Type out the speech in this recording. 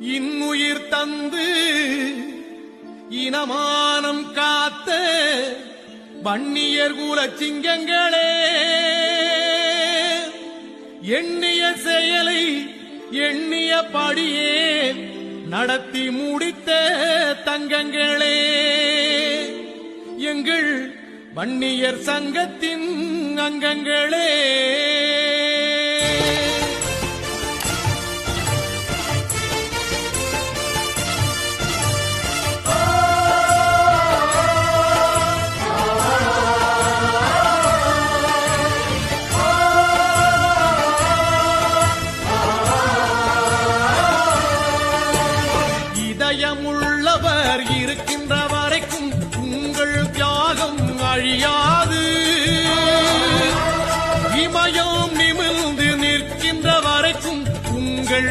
இன்னுயிர் தந்து இனமானம் காத்த வன்னியர் கூல சிங்கங்களே எண்ணிய செயலை எண்ணிய படியே நடத்தி முடித்த தங்கங்களே. எங்கள் வன்னியர் சங்கத்தின் அங்கங்களே. இதயமுள்ளவர் இருக்கின்ற வரைக்கும் உங்கள் தியாகம் அழியாது. இமயம் நிமிர்ந்து நிற்கின்ற வரைக்கும் உங்கள்